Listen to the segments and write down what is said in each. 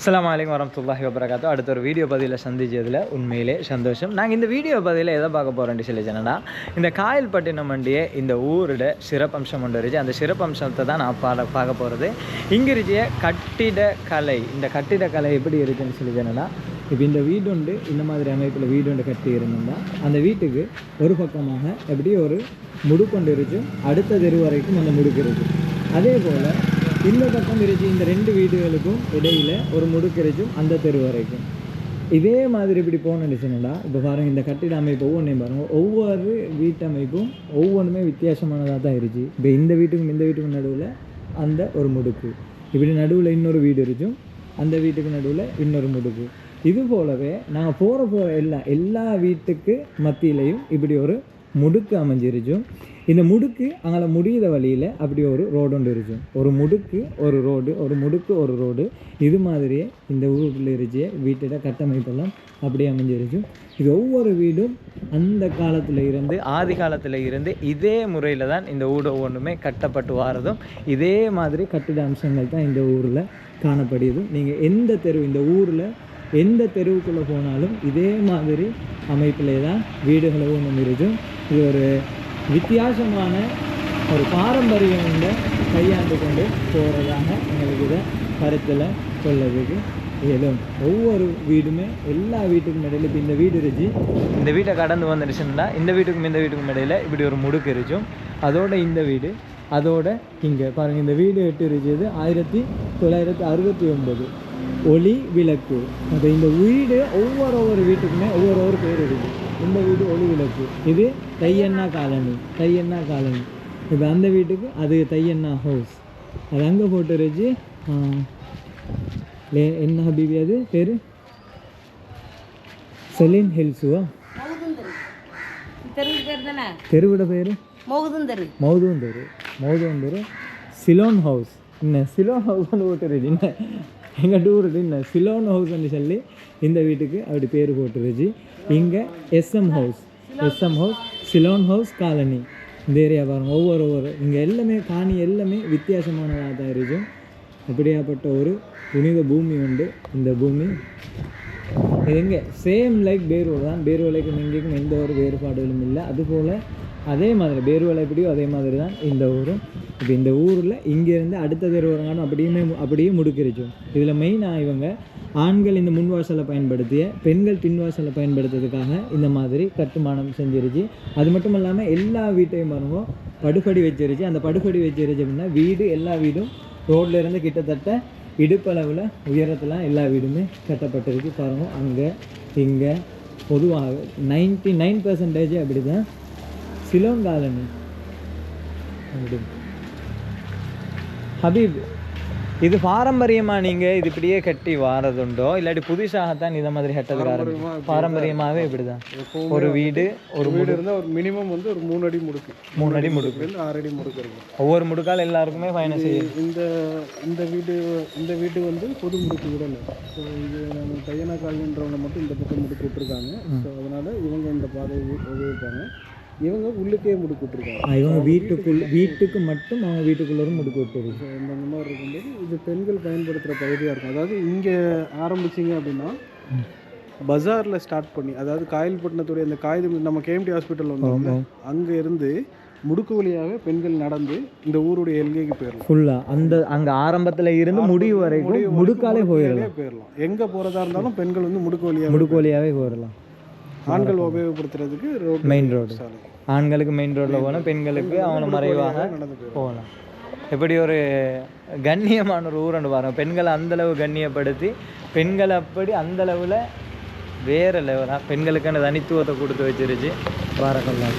அஸ்ஸலாமு அலைக்கும் வரமத்துல்லாஹி வபரகாத்தோ. அடுத்த ஒரு வீடியோ பதிவில் சந்திச்சதில் உண்மையிலே சந்தோஷம். நாங்கள் இந்த வீடியோ பதிவில் எதை பார்க்க போகிறோம்னு சொல்லிச்சேன்னா இந்த காயல்பட்டினம் வண்டியே இந்த ஊரோட சிறப்பம்சம் ஒன்று இருந்துச்சு அந்த சிறப்பம்சத்தை தான் நான் பாட பார்க்க போகிறது இங்கிருச்சிய கட்டிடக்கலை கட்டிட கலை இந்த கட்டிட கலை எப்படி இருக்குன்னு சொல்லிச்சேன்னா இப்போ இந்த வீடு உண்டு இந்த மாதிரி அமைப்பில் வீடு உண்டு கட்டி இருந்தோம்னா அந்த வீட்டுக்கு ஒரு பக்கமாக எப்படி ஒரு முடுக்கொண்டு இருக்கும் அடுத்த தெரு வரைக்கும் அந்த முடுக்கு இருக்கும் அதே போல் இந்த பக்கம் இருந்துச்சு இந்த ரெண்டு வீடுகளுக்கும் இடையில ஒரு முடுக்கு இருக்கும் அந்த தெரு வரைக்கும். இதே மாதிரி இப்படி போனுச்சுன்னா இப்போ பாருங்கள் இந்த கட்டிட அமைப்பு ஒவ்வொன்றையும் பாருங்க. ஒவ்வொரு வீட்டமைப்பும் ஒவ்வொன்றுமே வித்தியாசமானதாக தான் இருந்துச்சு. இப்போ இந்த வீட்டுக்கும் இந்த வீட்டுக்கும் நடுவில் அந்த ஒரு முடுக்கு. இப்படி நடுவில் இன்னொரு வீடு இருக்கும் அந்த வீட்டுக்கு நடுவில் இன்னொரு முடுக்கு. இது போலவே நாங்கள் போகிற போகிற எல்லா எல்லா வீட்டுக்கு மத்தியிலையும் இப்படி ஒரு முடுக்கு அமைஞ்சிருச்சும். இந்த முடுக்கு அங்கே முடியாத வழியில் அப்படி ஒரு ரோடு ஒன்று இருக்கும் ஒரு முடுக்கு ஒரு ரோடு ஒரு முடுக்கு ஒரு ரோடு இது மாதிரியே இந்த ஊரில் இருந்து வீட்டோட கட்டமைப்பெல்லாம் அப்படியே அமைஞ்சிருச்சு இது ஒவ்வொரு வீடும் அந்த காலத்தில் இருந்து ஆதி காலத்தில் இருந்து இதே முறையில் தான் இந்த ஊடு ஒன்றுமே கட்டப்பட்டு வாரதும் இதே மாதிரி கட்டிட அம்சங்கள் தான் இந்த ஊரில் காணப்படுது நீங்கள் எந்த தெரு இந்த ஊரில் எந்த தெருவுக்குள்ளே போனாலும் இதே மாதிரி அமைப்பிலே தான் வீடுகளும் ஒன்று இருக்கும் இது ஒரு வித்தியாசமான ஒரு பாரம்பரியம் கையாண்டு கொண்டு போகிறதாக எங்களுக்கு இதை கருத்தில் சொல்லதுக்கு இயலும் ஒவ்வொரு வீடுமே எல்லா வீட்டுக்கும் இடையில இப்போ இந்த வீடு இருந்துச்சு. இந்த வீட்டை கடந்து வந்துடுச்சுன்னா இந்த வீட்டுக்கும் இந்த வீட்டுக்கும் இடையில இப்படி ஒரு முடுக்கு இருக்கும் அதோட இந்த வீடு அதோட இங்கே பாருங்கள் இந்த வீடு எட்டு இருந்தது ஆயிரத்தி தொள்ளாயிரத்தி அறுபத்தி ஒன்பது. ஒளி விளக்கு. அப்போ இந்த வீடு ஒவ்வொரு ஒவ்வொரு வீட்டுக்குமே ஒவ்வொரு ஒவ்வொரு பேர் இருக்குது இந்த வீடு ஒளி விளக்கு. இது தையண்ணா காலனி. தையண்ணா காலனி. இப்போ அந்த வீட்டுக்கு அது தையண்ணா ஹவுஸ் அது அங்கே போட்டு லே என்ன ஹபீபி அது? பேர்? செலின் ஹில்ஸுவா? தெருவிட பேர்? மோகுதுந்தரு. மௌதும் தெரு மௌதும் தெரு சிலோன் ஹவுஸ் என்ன சிலோன் ஹவுஸ்னு போட்டுருச்சு. என்ன? எங்கள் டூர் என்ன? சிலோன் ஹவுஸ்ன்னு சொல்லி இந்த வீட்டுக்கு அப்படி பேர் போட்டுருச்சு இங்கே SM house SM house Ceylon house colony இந்த ஏரியா பாருங்கள் ஒவ்வொரு ஒவ்வொரு. இங்கே எல்லாமே காணி எல்லாமே வித்தியாசமானதாக தான் இருக்கும் அப்படியாப்பட்ட ஒரு புனித பூமி உண்டு இந்த பூமி. இது எங்கே? சேம் லைக் பேரூர் தான். பேர்வலைக்கும் எங்கேயும் எந்த ஒரு வேறுபாடுகளும் இல்லை. அதுபோல் அதே மாதிரி பேருவலை எப்படியோ அதே மாதிரி தான் இந்த ஊரும். இப்போ இந்த ஊரில் இங்கேருந்து அடுத்த தெருவரங்கானம் அப்படியுமே அப்படியே முடுக்கிருச்சு. இதில் மெயினாக இவங்க ஆண்கள் இந்த முன்வாசலை பயன்படுத்திய பெண்கள் பின்வாசலை பயன்படுத்துறதுக்காக இந்த மாதிரி கட்டுமானம் செஞ்சிருச்சு. அது மட்டும் இல்லாமல் எல்லா வீட்டையும் பாருங்க படுபடி வச்சிருச்சு. அந்த படுபடி வச்சிருச்சு அப்படின்னா வீடு எல்லா வீடும் ரோட்லேருந்து கிட்டத்தட்ட இடுப்பளவில் உயரத்தில் எல்லா வீடுமே கட்டப்பட்டிருக்கு. பாருங்க அங்கே இங்கே பொதுவாக நைன்ட்டி நைன் பர்சன்டேஜ் அப்படி தான் சிலோன் காலனி அப்படி ஹபீப் இது பாரம்பரியமாக நீங்கள் இது இப்படியே கட்டி வாரதுண்டோ? இல்லாட்டி புதுசாகத்தான் இதை மாதிரி கட்டதுக்கு ஆரம்பிச்சு பாரம்பரியமாகவே இப்படி தான் ஒரு வீடு ஒரு வீடு இருந்தால் ஒரு மினிமம் வந்து ஒரு மூணு அடி முடுக்கு. மூணு அடி முடுக்கு ஆறு அடி முடுக்கு இருக்கும். ஒவ்வொரு முடுக்கால் எல்லாருக்குமே பயணம் செய்யும் இந்த இந்த வீடு இந்த வீடு வந்து பொது முடுக்கு வீடு ஸோ இது நம்ம தையனா காலன்றவங்க மட்டும் இந்த பக்கம் முடுக்கு விட்டுருக்காங்க. ஸோ அதனால இவங்க இந்த பாதையை உபயோகிப்பாங்க. இவங்க உள்ளுக்கே முடுக்கு விட்டுருக்காங்க இவங்க வீட்டுக்குள் வீட்டுக்கு மட்டும் அவங்க வீட்டுக்குள்ளே முடுக்கு விட்டுருக்கு இந்த மாதிரி இருக்கும்போது இது பெண்கள் பயன்படுத்துகிற பகுதியாக இருக்கும். அதாவது இங்கே ஆரம்பிச்சிங்க அப்படின்னா பஜாரில் ஸ்டார்ட் பண்ணி அதாவது காயல்பட்டினத்துடைய அந்த காகிதம் நம்ம கேஎம்டி ஹாஸ்பிட்டல் வந்து அங்கே இருந்து முடுக்கு வழியாகவே பெண்கள் நடந்து இந்த ஊருடைய எல்கைக்கு போயிடலாம் ஃபுல்லாக அந்த அங்கே ஆரம்பத்தில் இருந்து முடிவு வரைக்கும் முடுக்காலே போயிடலாம் போயிடலாம் எங்கே போகிறதா இருந்தாலும் பெண்கள் வந்து முடுக்கு வழியாக முடுக்கு வழியாகவே போயிடலாம் ஆண்கள் உபயோகப்படுத்துறதுக்கு ரோட் மெயின் ரோடு ஆண்களுக்கு மெயின் ரோட்டில் போனால் பெண்களுக்கு அவனை மறைவாக போகலாம் எப்படி ஒரு கண்ணியமான ஒரு ஊரண்டு பாருங்க. பெண்களை அந்தளவு கண்ணியப்படுத்தி பெண்களை அப்படி அந்த அளவில் வேறு லெவலாக பெண்களுக்கான தனித்துவத்தை கொடுத்து வச்சிருச்சு. பாரக்கல்லாம்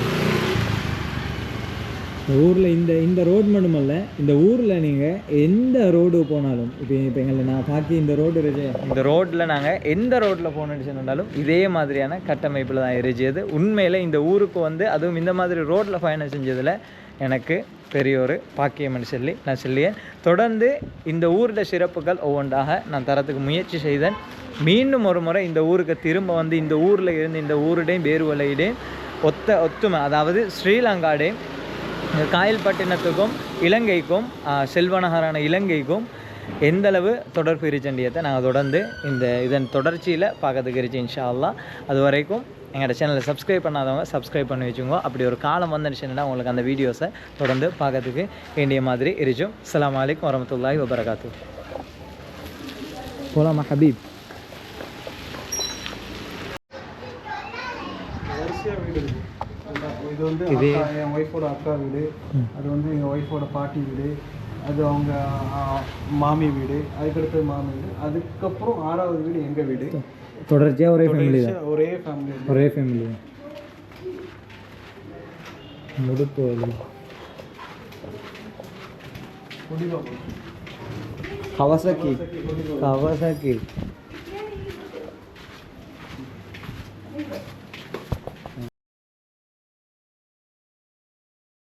இந்த ஊரில் இந்த இந்த ரோடு மட்டுமல்ல இந்த ஊரில் நீங்கள் எந்த ரோடு போனாலும் இப்போ இப்போ எங்களை நான் பார்த்து இந்த ரோடு இருக்கு இந்த ரோட்டில் நாங்கள் எந்த ரோட்டில் போகணுன்னு சொன்னாலும் இதே மாதிரியான கட்டமைப்பில் தான் இருந்துச்சு உண்மையில் இந்த ஊருக்கு வந்து அதுவும் இந்த மாதிரி ரோட்டில் பயணம் செஞ்சதில் எனக்கு பெரிய ஒரு பாக்கியம்னு சொல்லி நான் சொல்லியேன் தொடர்ந்து இந்த ஊரோட சிறப்புகள் ஒவ்வொன்றாக நான் தரத்துக்கு முயற்சி செய்தேன். மீண்டும் ஒரு முறை இந்த ஊருக்கு திரும்ப வந்து இந்த ஊரில் இருந்து இந்த ஊருடையும் பேருவலையிடையும் ஒத்த ஒத்துமை அதாவது ஸ்ரீலங்காடையும் காயல்பட்டினத்துக்கும் இலங்கைக்கும் செல்வநகரான இலங்கைக்கும் எந்தளவு தொடர்பு இருச்சண்டியத்தை நாங்கள் தொடர்ந்து இந்த இதன் தொடர்ச்சியில் பார்க்கறதுக்கு இருச்சு இன்ஷா அது வரைக்கும் எங்களோட சேனலை சப்ஸ்கிரைப் பண்ணாதவங்க சப்ஸ்கிரைப் பண்ணி வச்சுக்கோங்க. அப்படி ஒரு காலம் வந்துடுச்சுன்னா உங்களுக்கு அந்த வீடியோஸை தொடர்ந்து பார்க்கறதுக்கு வேண்டிய மாதிரி இருக்கும். அலாம் வலைக்கம் வரமத்துல்லாஹி வபரகாத்து போலாமா ஹபீப்? வரிசையாக வீடு இது வந்து அக்கா என் ஒய்ஃபோட அக்கா வீடு. அது வந்து எங்கள் ஒய்ஃபோட பாட்டி வீடு. அது அவங்க மாமி வீடு. அதுக்கடுத்து மாமி வீடு. அதுக்கப்புறம் ஆறாவது வீடு எங்கள் வீடு. தொடர்ச்சியாக ஒரே ஃபேமிலி ஒரே ஃபேமிலி ஒரே ஃபேமிலி முடுப்பு வலி கவசாக்கி. கவசாக்கி.